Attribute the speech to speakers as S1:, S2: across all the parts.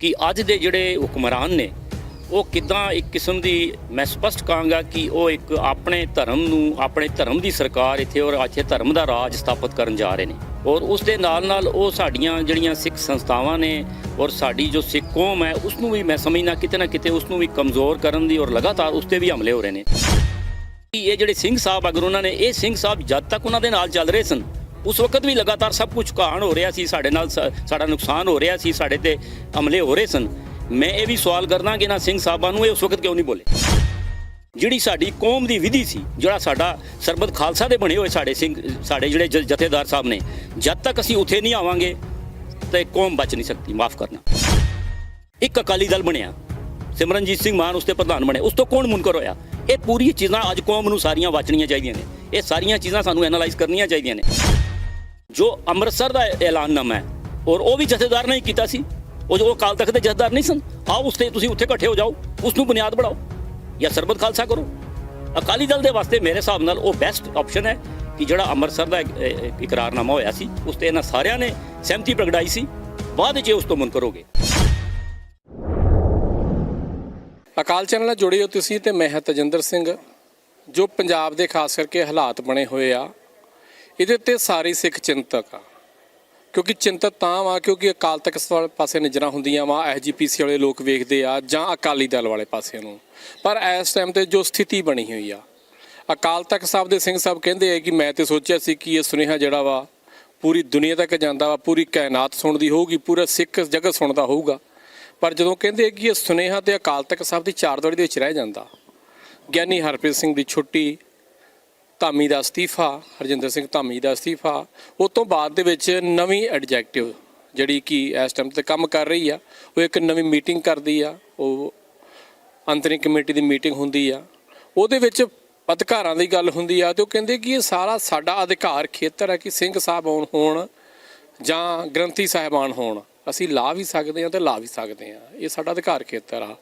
S1: ਕਿ ਅੱਜ ਦੇ ਜਿਹੜੇ ਹੁਕਮਰਾਨ ਨੇ, ਉਹ ਕਿਦਾਂ ਇੱਕ ਕਿਸਮ ਦੀ, ਮੈਂ ਸਪਸ਼ਟ ਕਹਾਂਗਾ ਕਿ ਉਹ ਇੱਕ ਆਪਣੇ ਧਰਮ ਨੂੰ, ਆਪਣੇ ਧਰਮ ਦੀ ਸਰਕਾਰ ਇੱਥੇ ਔਰ ਇੱਥੇ ਧਰਮ ਦਾ ਰਾਜ ਸਥਾਪਿਤ ਕਰਨ ਜਾ ਰਹੇ ਨੇ। ਔਰ ਉਸ ਦੇ ਨਾਲ ਨਾਲ ਉਹ ਸਾਡੀਆਂ ਜਿਹੜੀਆਂ ਸਿੱਖ ਸੰਸਥਾਵਾਂ ਨੇ ਔਰ ਸਾਡੀ ਜੋ ਸਿੱਖ ਕੌਮ ਹੈ, ਉਸ ਨੂੰ ਵੀ ਮੈਂ ਸਮਝਣਾ ਕਿਤੇ ਨਾ ਕਿਤੇ ਉਸ ਨੂੰ ਵੀ ਕਮਜ਼ੋਰ ਕਰਨ ਦੀ ਔਰ ਲਗਾਤਾਰ ਉਸ ਤੇ ਵੀ ਹਮਲੇ ਹੋ ਰਹੇ ਨੇ। ਇਹ ਜਿਹੜੇ ਸਿੰਘ ਸਾਹਿਬ, ਅਗਰ ਉਹਨਾਂ ਨੇ, ਇਹ ਸਿੰਘ ਸਾਹਿਬ ਜਦ ਤੱਕ ਉਹਨਾਂ ਦੇ ਨਾਲ ਚੱਲ ਰਹੇ ਸਨ ਉਸ ਵਕਤ ਵੀ ਲਗਾਤਾਰ ਸਭ ਕੁਝ ਕਹਾਣ ਹੋ ਰਿਹਾ ਸੀ, ਸਾਡੇ ਨਾਲ ਸ- ਸਾਡਾ ਨੁਕਸਾਨ ਹੋ ਰਿਹਾ ਸੀ, ਸਾਡੇ ਤੇ ਹਮਲੇ ਹੋ ਰਹੇ ਸਨ। ਮੈਂ ਇਹ ਵੀ ਸਵਾਲ ਕਰਨਾ ਕਿ ਨਾ ਸਿੰਘ ਸਾਹਿਬਾਂ ਨੂੰ ਇਹ ਉਸ ਵਕਤ ਕਿਉਂ ਨਹੀਂ ਬੋਲੇ? ਜਿਹੜੀ ਸਾਡੀ ਕੌਮ ਦੀ ਵਿਧੀ ਸੀ, ਜਿਹੜਾ ਸਾਡਾ ਸਰਬਤ ਖਾਲਸਾ ਦੇ ਬਣੇ ਹੋਏ ਸਾਡੇ ਸਿੰਘ, ਸਾਡੇ ਜਿਹੜੇ ਜ- ਜਥੇਦਾਰ ਸਾਹਿਬ ਨੇ, ਜਦ ਤੱਕ ਅਸੀਂ ਉੱਥੇ ਨਹੀਂ ਆਵਾਂਗੇ, ਤੇ ਕੌਮ ਬਚ ਨਹੀਂ ਸਕਦੀ, ਮਾਫ ਕਰਨਾ। ਇੱਕ ਅਕਾਲੀ ਦਲ ਬਣਿਆ, ਸਿਮਰਨਜੀਤ ਸਿੰਘ ਮਾਨ ਉਸ ਤੇ ਪ੍ਰਧਾਨ ਬਣੇ, ਉਸ ਤੋਂ ਕੌਣ ਮੁਨਕਰ ਹੋਇਆ? ਇਹ ਪੂਰੀ ਚੀਜ਼ਾਂ ਅੱਜ ਕੌਮ ਨੂੰ ਸਾਰੀਆਂ ਵਾਚਣੀਆਂ ਚਾਹੀਦੀਆਂ ਨੇ। ਇਹ ਸਾਰੀਆਂ ਚੀਜ਼ਾਂ ਸਾਨੂੰ ਐਨਾਲਾਈਜ਼ ਕਰਨੀਆਂ ਚਾਹੀਦੀਆਂ ਨੇ। ਜੋ ਅੰਮ੍ਰਿਤਸਰ ਦਾ ਐਲਾਨਨਾਮਾ ਹੈ, ਔਰ ਉਹ ਵੀ ਜਥੇਦਾਰ ਨੇ ਕੀਤਾ ਸੀ। ਉਹ ਜੋ ਅਕਾਲ ਤਖਤ ਦੇ ਜਥੇਦਾਰ ਨਹੀਂ ਸਨ, ਆਓ ਉਸ ਤੇ ਤੁਸੀਂ ਉੱਥੇ ਇਕੱਠੇ ਹੋ ਜਾਓ ਉਸ ਨੂੰ ਬੁਨਿਆਦ ਬਣਾਓ। ਜਾਂ ਸਰਬਤ ਖਾਲਸਾ ਕਰੋ। ਅਕਾਲੀ ਦਲ ਦੇ ਵਾਸਤੇ ਮੇਰੇ ਹਿਸਾਬ ਨਾਲ ਉਹ ਬੈਸਟ ਆਪਸ਼ਨ ਹੈ ਕਿ ਜਿਹੜਾ ਅੰਮ੍ਰਿਤਸਰ ਦਾ ਇਕਰਾਰਨਾਮਾ ਹੋਇਆ ਸੀ ਉਸ ਤੇ ਇਹਨਾਂ ਸਾਰਿਆਂ ਨੇ ਸਹਿਮਤੀ ਪ੍ਰਗਟਾਈ ਸੀ। ਬਾਅਦ ਵਿੱਚ ਇਹ ਉਸ ਤੋਂ ਮੁਨਕਰ ਹੋ ਗਏ।
S2: ਅਕਾਲ ਚੈਨਲ ਨਾਲ ਜੁੜੇ ਹੋ ਤੁਸੀਂ ਤੇ ਮੈਂ ਹਾਂ ਤਜਿੰਦਰ ਸਿੰਘ, ਜੋ ਪੰਜਾਬ ਦੇ ਖਾਸ ਕਰਕੇ ਹਾਲਾਤ ਬਣੇ ਹੋਏ ਆ। ਇਹਦੇ ਉੱਤੇ ਸਾਰੇ ਸਿੱਖ ਚਿੰਤਕ ਆ। ਕਿਉਂਕਿ ਚਿੰਤਤ ਤਾਂ ਵਾ, ਕਿਉਂਕਿ ਅਕਾਲ ਤਖਤ ਵਾਲੇ ਪਾਸੇ ਨਜ਼ਰਾਂ ਹੁੰਦੀਆਂ ਵਾ ਐਸਜੀਪੀਸੀ ਵਾਲੇ ਲੋਕ ਵੇਖਦੇ ਆ ਜਾਂ ਅਕਾਲੀ ਦਲ ਵਾਲੇ ਪਾਸੇ ਨੂੰ। ਪਰ ਇਸ ਟਾਈਮ ਤੇ ਜੋ ਸਥਿਤੀ ਬਣੀ ਹੋਈ ਆ, ਅਕਾਲ ਤਖਤ ਸਾਹਿਬ ਦੇ ਸਿੰਘ ਸਾਹਿਬ ਕਹਿੰਦੇ ਆ ਕਿ ਮੈਂ ਤੇ ਸੋਚਿਆ ਸੀ ਕਿ ਇਹ ਸੁਨੇਹਾ ਜਿਹੜਾ ਵਾ, ਪੂਰੀ ਦੁਨੀਆ ਤੱਕ ਜਾਂਦਾ ਵਾ, ਪੂਰੀ ਕਾਇਨਾਤ ਸੁਣਦੀ ਹੋਊਗੀ, ਪੂਰਾ ਸਿੱਖ ਜਗਤ ਸੁਣਦਾ ਹੋਊਗਾ। ਪਰ ਜਦੋਂ ਕਹਿੰਦੇ ਕਿ ਇਹ ਸੁਨੇਹਾ ਤੇ ਅਕਾਲ ਤਖਤ ਸਾਹਿਬ ਦੀ ਚਾਰ ਦੌੜੀ ਦੇ ਵਿੱਚ ਰਹਿ ਜਾਂਦਾ, ਗਿਆਨੀ ਹਰਪ੍ਰੀਤ ਸਿੰਘ ਦੀ ਛੁੱਟੀ ਧਾਮੀ ਦਾ ਅਸਤੀਫਾ, ਹਰਜਿੰਦਰ ਸਿੰਘ ਧਾਮੀ ਦਾ ਅਸਤੀਫਾ ਉਸ ਤੋਂ ਬਾਅਦ ਦੇ ਵਿੱਚ ਨਵੀਂ ਐਡਜੈਕਟਿਵ ਜਿਹੜੀ ਕਿ ਇਸ ਟਾਈਮ ਤੇ ਕੰਮ ਕਰ ਰਹੀ ਆ, ਉਹ ਇੱਕ ਨਵੀਂ ਮੀਟਿੰਗ ਕਰਦੀ ਆ, ਉਹ ਅੰਤਰਿਮ ਕਮੇਟੀ ਦੀ ਮੀਟਿੰਗ ਹੁੰਦੀ ਆ। ਉਹਦੇ ਵਿੱਚ ਅਧਿਕਾਰਾਂ ਦੀ ਗੱਲ ਹੁੰਦੀ ਆ ਤੇ ਉਹ ਕਹਿੰਦੇ ਕਿ ਇਹ ਸਾਰਾ ਸਾਡਾ ਅਧਿਕਾਰ ਖੇਤਰ ਹੈ ਕਿ ਸਿੰਘ ਸਾਹਿਬ ਆਉਣ ਹੋਣ ਜਾਂ ਗ੍ਰੰਥੀ ਸਾਹਿਬਾਨ ਹੋਣ। ਅਸੀਂ ਲਾ ਵੀ ਸਕਦੇ ਹਾਂ ਤੇ ਲਾ ਵੀ ਸਕਦੇ ਹਾਂ। ਇਹ ਸਾਡਾ ਅਧਿਕਾਰ ਖੇਤਰ ਆ।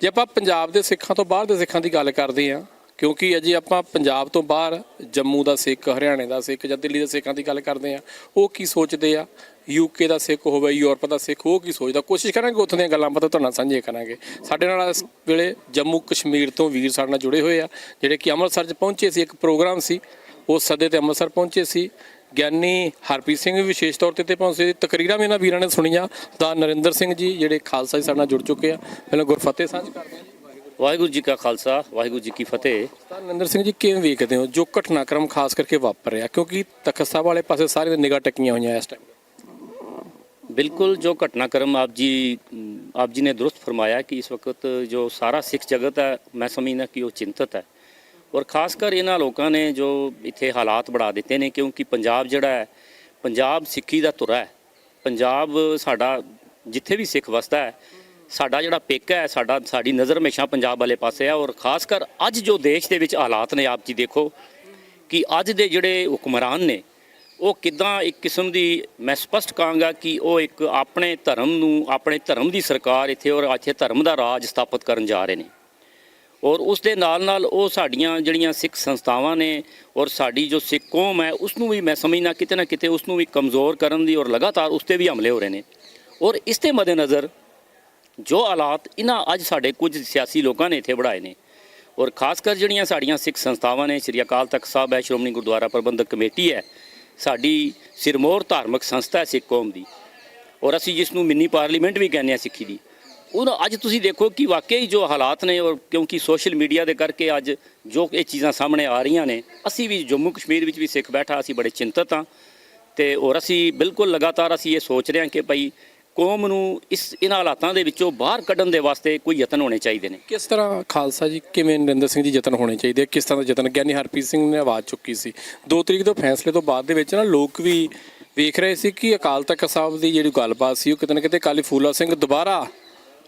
S2: ਜੇ ਆਪਾਂ ਪੰਜਾਬ ਦੇ ਸਿੱਖਾਂ ਤੋਂ ਬਾਹਰ ਦੇ ਸਿੱਖਾਂ ਦੀ ਗੱਲ ਕਰਦੇ ਹਾਂ ਕਿਉਂਕਿ ਅਜੇ ਆਪਾਂ ਪੰਜਾਬ ਤੋਂ ਬਾਹਰ ਜੰਮੂ ਦਾ ਸਿੱਖ, ਹਰਿਆਣੇ ਦਾ ਸਿੱਖ ਜਾਂ ਦਿੱਲੀ ਦੇ ਸਿੱਖਾਂ ਦੀ ਗੱਲ ਕਰਦੇ ਆ ਉਹ ਕੀ ਸੋਚਦੇ ਆ? ਯੂਕੇ ਦਾ ਸਿੱਖ ਹੋਵੇ, ਯੂਰਪ ਦਾ ਸਿੱਖ, ਉਹ ਕੀ ਸੋਚਦਾ? ਕੋਸ਼ਿਸ਼ ਕਰਾਂਗੇ ਉੱਥੋਂ ਦੀਆਂ ਗੱਲਾਂ ਪਤਾ ਤੁਹਾਡੇ ਨਾਲ ਸਾਂਝੀਆਂ ਕਰਾਂਗੇ। ਸਾਡੇ ਨਾਲ ਇਸ ਵੇਲੇ ਜੰਮੂ ਕਸ਼ਮੀਰ ਤੋਂ ਵੀਰ ਸਾਡੇ ਨਾਲ ਜੁੜੇ ਹੋਏ ਆ, ਜਿਹੜੇ ਕਿ ਅੰਮ੍ਰਿਤਸਰ 'ਚ ਪਹੁੰਚੇ ਸੀ, ਇੱਕ ਪ੍ਰੋਗਰਾਮ ਸੀ। ਉਹ ਸੱਦੇ ਤੇ ਅੰਮ੍ਰਿਤਸਰ ਪਹੁੰਚੇ ਸੀ। ਗਿਆਨੀ ਹਰਪ੍ਰੀਤ ਸਿੰਘ ਵੀ ਵਿਸ਼ੇਸ਼ ਤੌਰ ਤੇ ਤੇ ਪਹੁੰਚੇ ਸੀ। ਤਕਰੀਰਾਂ ਵੀ ਇਹਨਾਂ ਵੀਰਾਂ ਨੇ ਸੁਣੀਆਂ। ਤਾਂ ਨਰਿੰਦਰ ਸਿੰਘ ਜੀ, ਜਿਹੜੇ ਖਾਲਸਾ ਜੀ ਸਾਡੇ ਨਾਲ ਜੁੜ ਚੁੱਕੇ ਆ। ਪਹਿਲਾਂ ਗੁਰਫਤਿਹ ਸਾਂਝ ਕਰਦੇ ਹਾਂ
S1: ਵਾਹਿਗੁਰੂ ਜੀ ਕਾ ਖਾਲਸਾ ਵਾਹਿਗੁਰੂ ਜੀ ਕੀ ਫਤਿਹ।
S2: ਤਾਂ ਸਿੰਘ ਜੀ ਕਿਵੇਂ ਵੇਖਦੇ ਹੋ? ਜੋ ਘਟਨਾਕ੍ਰਮ ਖਾਸ ਕਰਕੇ ਵਾਪਰ ਰਿਹਾ ਕਿਉਂਕਿ ਤਖਤ ਸਾਹਿਬ ਵਾਲੇ ਪਾਸੇ ਸਾਰੇ ਦੀ ਨਿਗਾਹ ਟੱਕੀਆਂ ਹੋਈਆਂ ਇਸ ਟਾਈਮ
S1: ਬਿਲਕੁਲ ਜੋ ਘਟਨਾਕ੍ਰਮ ਆਪ ਜੀ ਆਪ ਜੀ ਨੇ ਦਰੁਸਤ ਫਰਮਾਇਆ ਕਿ ਇਸ ਵਕਤ ਜੋ ਸਾਰਾ ਸਿੱਖ ਜਗਤ ਹੈ ਮੈਂ ਸਮਝਦਾ ਕਿ ਉਹ ਚਿੰਤਤ ਹੈ। ਔਰ ਖਾਸ ਕਰ ਇਹਨਾਂ ਲੋਕਾਂ ਨੇ ਜੋ ਇੱਥੇ ਹਾਲਾਤ ਬਣਾ ਦਿੱਤੇ ਨੇ ਕਿਉਂਕਿ ਪੰਜਾਬ ਜਿਹੜਾ ਹੈ ਪੰਜਾਬ ਸਿੱਖੀ ਦਾ ਧੁਰਾ ਹੈ। ਪੰਜਾਬ ਸਾਡਾ ਜਿੱਥੇ ਵੀ ਸਿੱਖ ਵਸਦਾ ਹੈ ਸਾਡਾ ਜਿਹੜਾ ਪੇਕਾ ਹੈ, ਸਾਡਾ, ਸਾਡੀ ਨਜ਼ਰ ਹਮੇਸ਼ਾ ਪੰਜਾਬ ਵਾਲੇ ਪਾਸੇ ਹੈ ਔਰ ਖਾਸ ਕਰ ਅੱਜ ਜੋ ਦੇਸ਼ ਦੇ ਵਿੱਚ ਹਾਲਾਤ ਨੇ, ਆਪ ਜੀ ਦੇਖੋ ਕਿ ਅੱਜ ਦੇ ਜਿਹੜੇ ਹੁਕਮਰਾਨ ਨੇ, ਉਹ ਕਿਦਾਂ ਇੱਕ ਕਿਸਮ ਦੀ, ਮੈਂ ਸਪਸ਼ਟ ਕਹਾਂਗਾ ਕਿ ਉਹ ਇੱਕ ਆਪਣੇ ਧਰਮ ਨੂੰ, ਆਪਣੇ ਧਰਮ ਦੀ ਸਰਕਾਰ ਇੱਥੇ ਔਰ ਇੱਥੇ ਧਰਮ ਦਾ ਰਾਜ ਸਥਾਪਿਤ ਕਰਨ ਜਾ ਰਹੇ ਨੇ। ਔਰ ਉਸ ਦੇ ਨਾਲ ਨਾਲ ਉਹ ਸਾਡੀਆਂ ਜਿਹੜੀਆਂ ਸਿੱਖ ਸੰਸਥਾਵਾਂ ਨੇ ਔਰ ਸਾਡੀ ਜੋ ਸਿੱਖ ਕੌਮ ਹੈ ਉਸ ਨੂੰ ਵੀ ਮੈਂ ਸਮਝਣਾ ਕਿਤੇ ਨਾ ਕਿਤੇ ਉਸ ਨੂੰ ਵੀ ਕਮਜ਼ੋਰ ਕਰਨ ਦੀ ਔਰ ਲਗਾਤਾਰ ਉਸ ਤੇ ਵੀ ਹਮਲੇ ਹੋ ਰਹੇ ਨੇ। ਔਰ ਇਸ ਦੇ ਮੱਦੇਨਜ਼ਰ ਜੋ ਹਾਲਾਤ ਇਹਨਾਂ ਅੱਜ ਸਾਡੇ ਕੁਝ ਸਿਆਸੀ ਲੋਕਾਂ ਨੇ ਇੱਥੇ ਬਣਾਏ ਨੇ। ਔਰ ਖਾਸ ਕਰ ਜਿਹੜੀਆਂ ਸਾਡੀਆਂ ਸਿੱਖ ਸੰਸਥਾਵਾਂ ਨੇ, ਸ੍ਰੀ ਅਕਾਲ ਤਖਤ ਸਾਹਿਬ ਹੈ, ਸ਼੍ਰੋਮਣੀ ਗੁਰਦੁਆਰਾ ਪ੍ਰਬੰਧਕ ਕਮੇਟੀ ਹੈ, ਸਾਡੀ ਸਿਰਮੌਰ ਧਾਰਮਿਕ ਸੰਸਥਾ ਹੈ ਸਿੱਖ ਕੌਮ ਦੀ। ਔਰ ਅਸੀਂ ਜਿਸ ਨੂੰ ਮਿੰਨੀ ਪਾਰਲੀਮੈਂਟ ਵੀ ਕਹਿੰਦੇ ਆ ਸਿੱਖੀ ਦੀ। ਉਹ ਅੱਜ ਤੁਸੀਂ ਦੇਖੋ ਕਿ ਵਾਕਈ ਜੋ ਹਾਲਾਤ ਨੇ ਔਰ ਕਿਉਂਕਿ ਸੋਸ਼ਲ ਮੀਡੀਆ ਦੇ ਕਰਕੇ ਅੱਜ ਜੋ ਇਹ ਚੀਜ਼ਾਂ ਸਾਹਮਣੇ ਆ ਰਹੀਆਂ ਨੇ, ਅਸੀਂ ਵੀ ਜੰਮੂ ਕਸ਼ਮੀਰ ਵਿੱਚ ਵੀ ਸਿੱਖ ਬੈਠਾ, ਅਸੀਂ ਬੜੇ ਚਿੰਤਤ ਹਾਂ। ਤੇ ਔਰ ਅਸੀਂ ਬਿਲਕੁਲ ਲਗਾਤਾਰ ਅਸੀਂ ਇਹ ਸੋਚ ਰਹੇ ਹਾਂ ਕਿ ਭਾਈ ਕੌਮ ਨੂੰ ਇਸ ਇਹਨਾਂ ਹਾਲਾਤਾਂ ਦੇ ਵਿੱਚੋਂ ਬਾਹਰ ਕੱਢਣ ਦੇ ਵਾਸਤੇ ਕੋਈ ਯਤਨ ਹੋਣੇ ਚਾਹੀਦੇ ਨੇ?
S2: ਕਿਸ ਤਰ੍ਹਾਂ ਖਾਲਸਾ ਜੀ, ਕਿਵੇਂ ਨਰਿੰਦਰ ਸਿੰਘ ਜੀ ਯਤਨ ਹੋਣੇ ਚਾਹੀਦੇ ਆ? ਕਿਸ ਤਰ੍ਹਾਂ ਦਾ ਯਤਨ? ਗਿਆਨੀ ਹਰਪ੍ਰੀਤ ਸਿੰਘ ਨੇ ਆਵਾਜ਼ ਚੁੱਕੀ ਸੀ। 2 ਤਰੀਕ ਤੋਂ ਫੈਸਲੇ ਤੋਂ ਬਾਅਦ ਦੇ ਵਿੱਚ ਨਾ ਲੋਕ ਵੀ ਵੇਖ ਰਹੇ ਸੀ ਕਿ ਅਕਾਲ ਤਖਤ ਸਾਹਿਬ ਦੀ ਜਿਹੜੀ ਗੱਲਬਾਤ ਸੀ, ਉਹ ਕਿਤੇ ਨਾ ਕਿਤੇ ਕਾਲੀ ਫੂਲਾ ਸਿੰਘ ਦੁਬਾਰਾ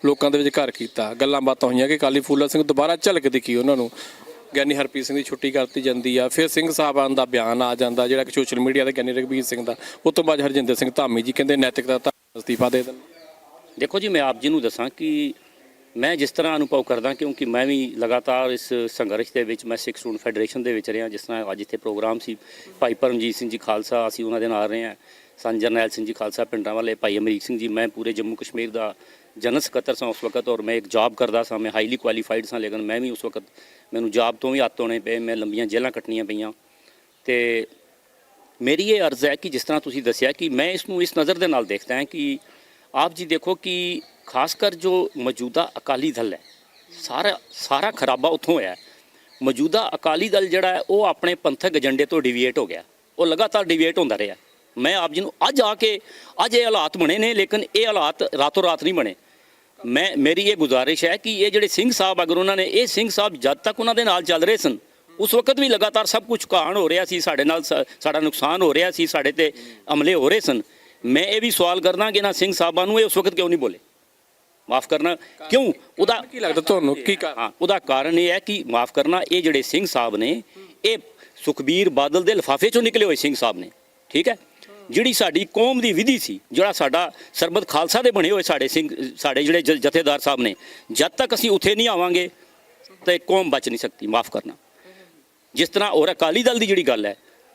S2: ਲੋਕਾਂ ਦੇ ਵਿੱਚ ਘਰ ਕੀਤਾ। ਗੱਲਾਂ ਬਾਤਾਂ ਹੋਈਆਂ ਕਿ ਕਾਲੀ ਫੂਲਾ ਸਿੰਘ ਦੁਬਾਰਾ ਝਲਕ ਦਿਖੀ ਉਹਨਾਂ ਨੂੰ? ਗਿਆਨੀ ਹਰਪ੍ਰੀਤ ਸਿੰਘ ਦੀ ਛੁੱਟੀ ਕਰਤੀ ਜਾਂਦੀ ਆ। ਫਿਰ ਸਿੰਘ ਸਾਹਿਬਾਨ ਦਾ ਬਿਆਨ ਆ ਜਾਂਦਾ, ਜਿਹੜਾ ਕਿ ਸੋਸ਼ਲ ਮੀਡੀਆ ਤੇ ਗਿਆਨੀ ਰਘਬੀਰ ਸਿੰਘ ਦਾ। ਉਸ ਤੋਂ ਬਾਅਦ ਹਰਜਿੰਦਰ ਸਿੰਘ ਧਾਮੀ ਜੀ ਕਹਿੰਦੇ ਨੈਤਿਕਤਾ ਅਸਤੀਫਾ ਦੇ ਦੇਣ।
S1: ਦੇਖੋ ਜੀ, ਮੈਂ ਆਪ ਜੀ ਨੂੰ ਦੱਸਾਂ ਕਿ ਮੈਂ ਜਿਸ ਤਰ੍ਹਾਂ ਅਨੁਭਵ ਕਰਦਾ ਕਿਉਂਕਿ ਮੈਂ ਵੀ ਲਗਾਤਾਰ ਇਸ ਸੰਘਰਸ਼ ਦੇ ਵਿੱਚ ਮੈਂ ਸਿੱਖ ਸਟੂਡੈਂਟ ਫੈਡਰੇਸ਼ਨ ਦੇ ਵਿੱਚ ਰਿਹਾ, ਜਿਸ ਤਰ੍ਹਾਂ ਅੱਜ ਇੱਥੇ ਪ੍ਰੋਗਰਾਮ ਸੀ। ਭਾਈ ਪਰਮਜੀਤ ਸਿੰਘ ਜੀ ਖਾਲਸਾ, ਅਸੀਂ ਉਹਨਾਂ ਦੇ ਨਾਲ ਰਹੇ ਹਾਂ। ਸੰਤ ਜਰਨੈਲ ਸਿੰਘ ਜੀ ਖਾਲਸਾ ਪਿੰਡਾਂ ਵਾਲੇ, ਭਾਈ ਅਮਰੀਕ ਸਿੰਘ ਜੀ, ਮੈਂ ਪੂਰੇ ਜੰਮੂ ਕਸ਼ਮੀਰ ਦਾ ਜਨਰਲ ਸਕੱਤਰ ਸਾਂ ਉਸ ਵਕਤ ਔਰ ਮੈਂ ਇੱਕ ਜੌਬ ਕਰਦਾ ਸਾਂ, ਮੈਂ ਹਾਈਲੀ ਕੁਆਲੀਫਾਈਡ ਸਾਂ, ਲੇਕਿਨ ਮੈਂ ਵੀ ਉਸ ਵਕਤ ਮੈਨੂੰ ਜੌਬ ਤੋਂ ਵੀ ਹੱਥ ਧੋਣੇ ਪਏ, ਮੈਂ ਲੰਬੀਆਂ ਜੇਲ੍ਹਾਂ ਕੱਟਣੀਆਂ ਪਈਆਂ। ਤੇ ਮੇਰੀ ਇਹ ਅਰਜ਼ ਹੈ ਕਿ ਜਿਸ ਤਰ੍ਹਾਂ ਤੁਸੀਂ ਦੱਸਿਆ ਕਿ ਮੈਂ ਇਸ ਨੂੰ ਇਸ ਨਜ਼ਰ ਦੇ ਨਾਲ ਦੇਖਦਾ ਹਾਂ ਕਿ ਆਪ ਜੀ ਦੇਖੋ ਕਿ ਖਾਸ ਕਰ ਜੋ ਮੌਜੂਦਾ ਅਕਾਲੀ ਦਲ ਹੈ, ਸਾਰਾ ਸਾਰਾ ਖਰਾਬਾ ਉੱਥੋਂ ਹੋਇਆ ਮੌਜੂਦਾ ਅਕਾਲੀ ਦਲ ਜਿਹੜਾ ਹੈ, ਉਹ ਆਪਣੇ ਪੰਥਕ ਏਜੰਡੇ ਤੋਂ ਡਿਵੀਏਟ ਹੋ ਗਿਆ। ਉਹ ਲਗਾਤਾਰ ਡਿਵੀਏਟ ਹੁੰਦਾ ਰਿਹਾ। ਮੈਂ ਆਪ ਜੀ ਨੂੰ ਅੱਜ ਆ ਕੇ, ਅੱਜ ਇਹ ਹਾਲਾਤ ਬਣੇ ਨੇ, ਲੇਕਿਨ ਇਹ ਹਾਲਾਤ ਰਾਤੋਂ ਰਾਤ ਨਹੀਂ ਬਣੇ। ਮੈਂ, ਮੇਰੀ ਇਹ ਗੁਜ਼ਾਰਿਸ਼ ਹੈ ਕਿ ਇਹ ਜਿਹੜੇ ਸਿੰਘ ਸਾਹਿਬ, ਅਗਰ ਉਹਨਾਂ ਨੇ, ਇਹ ਸਿੰਘ ਸਾਹਿਬ ਜਦ ਤੱਕ ਉਹਨਾਂ ਦੇ ਨਾਲ ਚੱਲ ਰਹੇ ਸਨ ਉਸ ਵਕਤ ਵੀ ਲਗਾਤਾਰ ਸਭ ਕੁਝ ਕਾਣ ਹੋ ਰਿਹਾ ਸੀ ਸਾਡੇ ਨਾਲ ਸਾਡਾ ਨੁਕਸਾਨ ਹੋ ਰਿਹਾ ਸੀ ਸਾਡੇ ਤੇ ਹਮਲੇ ਹੋ ਰਹੇ ਸਨ। ਮੈਂ ਇਹ ਵੀ ਸਵਾਲ ਕਰਦਾ ਕਿ ਇਹਨਾਂ ਸਿੰਘ ਸਾਹਿਬਾਂ ਨੂੰ ਇਹ ਉਸ ਵਕਤ ਕਿਉਂ ਨਹੀਂ ਬੋਲੇ? ਮਾਫ ਕਰਨਾ ਕਿਉਂ? ਉਹਦਾ
S2: ਕੀ ਲੱਗਦਾ ਤੁਹਾਨੂੰ? ਕੀ
S1: ਹਾਂ ਉਹਦਾ ਕਾਰਨ ਇਹ ਹੈ ਕਿ ਮਾਫ ਕਰਨਾ ਇਹ ਜਿਹੜੇ ਸਿੰਘ ਸਾਹਿਬ ਨੇ ਇਹ ਸੁਖਬੀਰ ਬਾਦਲ ਦੇ ਲਿਫਾਫੇ ਚੋਂ ਨਿਕਲੇ ਹੋਏ ਸਿੰਘ ਸਾਹਿਬ ਨੇ ਠੀਕ ਹੈ? ਜਿਹੜੀ ਸਾਡੀ ਕੌਮ ਦੀ ਵਿਧੀ ਸੀ ਜਿਹੜਾ ਸਾਡਾ ਸਰਬਤ ਖਾਲਸਾ ਦੇ ਬਣੇ ਹੋਏ ਸਾਡੇ ਸਿੰਘ ਸਾਡੇ ਜਿਹੜੇ ਜਥੇਦਾਰ ਸਾਹਿਬ ਨੇ ਜਦ ਤੱਕ ਅਸੀਂ ਉੱਥੇ ਨਹੀਂ ਆਵਾਂਗੇ ਤੇ ਕੌਮ ਬਚ ਨਹੀਂ ਸਕਦੀ ਮਾਫ ਕਰਨਾ। ਜਿਸ ਤਰ੍ਹਾਂ ਔਰ ਅਕਾਲੀ ਦਲ ਦੀ ਜਿਹੜੀ ਗੱਲ ਹੈ,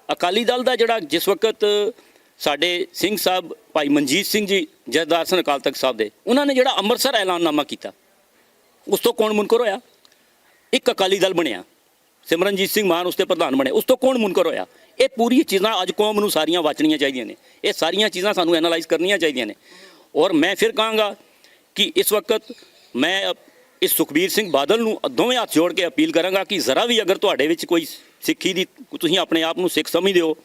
S1: ਅਕਾਲੀ ਦਲ ਦਾ ਜਿਹੜਾ ਜਿਸ ਵਕਤ ਸਾਡੇ ਸਿੰਘ ਸਾਹਿਬ, ਭਾਈ ਮਨਜੀਤ ਸਿੰਘ ਜੀ, ਜਥੇਦਾਰ ਸਨ ਅਕਾਲ ਤਖਤ ਸਾਹਿਬ ਦੇ, ਉਹਨਾਂ ਨੇ ਜਿਹੜਾ ਅੰਮ੍ਰਿਤਸਰ ਐਲਾਨਨਾਮਾ ਕੀਤਾ, ਉਸ ਤੋਂ ਕੌਣ ਮੁਨਕਰ ਹੋਇਆ? ਇੱਕ ਅਕਾਲੀ ਦਲ ਬਣਿਆ, ਸਿਮਰਨਜੀਤ ਸਿੰਘ ਮਾਨ ਉਸ ਤੇ ਪ੍ਰਧਾਨ ਬਣੇ, ਉਸ ਤੋਂ ਕੌਣ ਮੁਨਕਰ ਹੋਇਆ? ਇਹ ਪੂਰੀ ਚੀਜ਼ਾਂ ਅੱਜ ਕੌਮ ਨੂੰ ਸਾਰੀਆਂ ਵਾਚਣੀਆਂ ਚਾਹੀਦੀਆਂ ਨੇ, ਇਹ ਸਾਰੀਆਂ ਚੀਜ਼ਾਂ ਸਾਨੂੰ ਐਨਾਲਾਈਜ਼ ਕਰਨੀਆਂ ਚਾਹੀਦੀਆਂ ਨੇ। ਔਰ ਮੈਂ ਫਿਰ ਕਹਾਂਗਾ ਕਿ ਇਸ ਵਕਤ ਮੈਂ ਇਸ ਸੁਖਬੀਰ ਸਿੰਘ ਬਾਦਲ ਨੂੰ ਦੋਵੇਂ ਹੱਥ ਜੋੜ ਕੇ ਅਪੀਲ ਕਰਾਂਗਾ ਕਿ ਜ਼ਰਾ ਵੀ ਅਗਰ ਤੁਹਾਡੇ ਵਿੱਚ ਕੋਈ ਸਿੱਖੀ ਦੀ ਤੁਸੀਂ ਆਪਣੇ ਆਪ ਨੂੰ ਸਿੱਖ ਸਮਝਦੇ ਹੋ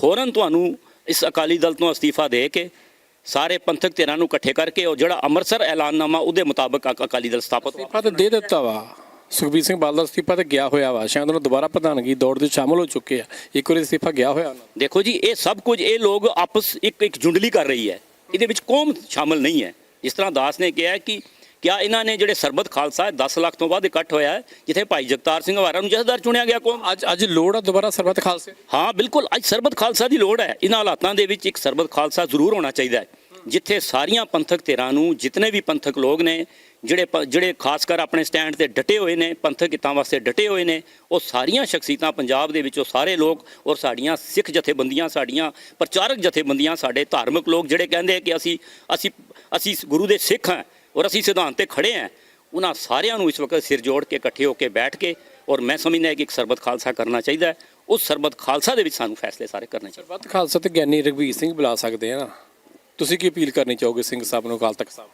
S1: ਫੌਰਨ ਤੁਹਾਨੂੰ ਇਸ ਅਕਾਲੀ ਦਲ ਤੋਂ ਅਸਤੀਫਾ ਦੇ ਕੇ ਸਾਰੇ ਪੰਥਕ ਧਿਰਾਂ ਨੂੰ ਇਕੱਠੇ ਕਰਕੇ ਉਹ ਜਿਹੜਾ ਅੰਮ੍ਰਿਤਸਰ ਐਲਾਨਨਾਮਾ ਉਹਦੇ ਮੁਤਾਬਕ ਅਕ- ਅਕਾਲੀ ਦਲ ਸਥਾਪਿਤ
S2: ਅਸਤੀਫਾ ਤਾਂ ਦੇ ਦਿੱਤਾ ਵਾ। ਸੁਖਬੀਰ ਸਿੰਘ ਬਾਦਲ ਦਾ ਅਸਤੀਫਾ ਤਾਂ ਗਿਆ ਹੋਇਆ ਵਾ। ਸ਼ਾਇਦ ਉਹਨਾਂ ਦੁਬਾਰਾ ਪ੍ਰਧਾਨਗੀ ਦੌੜ ਦੇ ਸ਼ਾਮਲ ਹੋ ਚੁੱਕੇ ਆ। ਇੱਕ ਵਾਰੀ ਅਸਤੀਫਾ ਗਿਆ ਹੋਇਆ ਉਹਨਾਂ।
S1: ਦੇਖੋ ਜੀ ਇਹ ਸਭ ਕੁਝ ਇਹ ਲੋਕ ਆਪਸ ਇੱਕ ਇੱਕ ਜੁੰਡਲੀ ਕਰ ਰਹੀ ਹੈ। ਇਹਦੇ ਵਿੱਚ ਕੌਮ ਸ਼ਾਮਲ ਨਹੀਂ ਹੈ। ਜਿਸ ਤਰ੍ਹਾਂ ਦਾਸ ਨੇ ਕਿਹਾ ਕਿ ਕਿਆ ਇਹਨਾਂ ਨੇ ਜਿਹੜੇ ਸਰਬਤ ਖਾਲਸਾ ਹੈ 10 ਲੱਖ ਤੋਂ ਵੱਧ ਇਕੱਠ ਹੋਇਆ ਹੈ ਜਿੱਥੇ ਭਾਈ ਜਗਤਾਰ ਸਿੰਘ ਹਵਾਰਾ ਨੂੰ ਜਥੇਦਾਰ ਚੁਣਿਆ ਗਿਆ ਕੌਮ।
S2: ਅੱਜ ਅੱਜ ਲੋੜ ਆ ਦੁਬਾਰਾ ਸਰਬੱਤ ਖਾਲਸੇ?
S1: ਹਾਂ ਬਿਲਕੁਲ ਅੱਜ ਸਰਬਤ ਖਾਲਸਾ ਦੀ ਲੋੜ ਹੈ। ਇਹਨਾਂ ਹਾਲਾਤਾਂ ਦੇ ਵਿੱਚ ਇੱਕ ਸਰਬਤ ਖਾਲਸਾ ਜ਼ਰੂਰ ਹੋਣਾ ਚਾਹੀਦਾ ਹੈ ਜਿੱਥੇ ਸਾਰੀਆਂ ਪੰਥਕ ਧਿਰਾਂ ਨੂੰ ਜਿਤਨੇ ਵੀ ਪੰਥਕ ਲੋਕ ਨੇ ਜਿਹੜੇ ਜਿਹੜੇ ਖਾਸ ਕਰ ਆਪਣੇ ਸਟੈਂਡ ਤੇ ਡਟੇ ਹੋਏ ਨੇ ਪੰਥਕ ਹਿੱਤਾਂ ਵਾਸਤੇ ਡਟੇ ਹੋਏ ਨੇ ਉਹ ਸਾਰੀਆਂ ਸ਼ਖਸੀਅਤਾਂ ਪੰਜਾਬ ਦੇ ਵਿੱਚੋਂ ਸਾਰੇ ਲੋਕ ਔਰ ਸਾਡੀਆਂ ਸਿੱਖ ਜਥੇਬੰਦੀਆਂ ਸਾਡੀਆਂ ਪ੍ਰਚਾਰਕ ਜਥੇਬੰਦੀਆਂ ਸਾਡੇ ਧਾਰਮਿਕ ਲੋਕ ਜਿਹੜੇ ਕਹਿੰਦੇ ਕਿ ਅਸੀਂ ਅਸੀਂ ਅਸੀਂ ਗੁਰੂ ਦੇ ਸਿੱਖ ਹਾਂ ਔਰ ਅਸੀਂ ਸਿਧਾਂਤ ਤੇ ਖੜੇ ਹਾਂ। ਉਹਨਾਂ ਸਾਰਿਆਂ ਨੂੰ ਇਸ ਵਕਤ ਸਿਰ ਜੋੜ ਕੇ ਇਕੱਠੇ ਹੋ ਕੇ ਬੈਠ ਕੇ ਔਰ ਮੈਂ ਸਮਝਦਾ ਕਿ ਇੱਕ ਸਰਬਤ ਖਾਲਸਾ ਕਰਨਾ ਚਾਹੀਦਾ ਉਸ ਸਰਬਤ ਖਾਲਸਾ ਦੇ ਵਿੱਚ ਸਾਨੂੰ ਫੈਸਲੇ ਸਾਰੇ ਕਰਨੇ ਚਾਹੀਦੇ।
S2: ਸਰਬੱਤ ਖਾਲਸਾ ਤੇ ਗਿਆਨੀ ਰਘਵੀਰ ਸਿੰਘ ਬੁਲਾ ਸਕਦੇ ਆ ਨਾ। ਤੁਸੀਂ ਕੀ ਅਪੀਲ ਕਰਨੀ ਚਾਹੋਗੇ ਸਿੰਘ ਸਾਹਿਬ ਨੂੰ ਅਕਾਲ ਤਖਤ ਸਾਹਿਬ?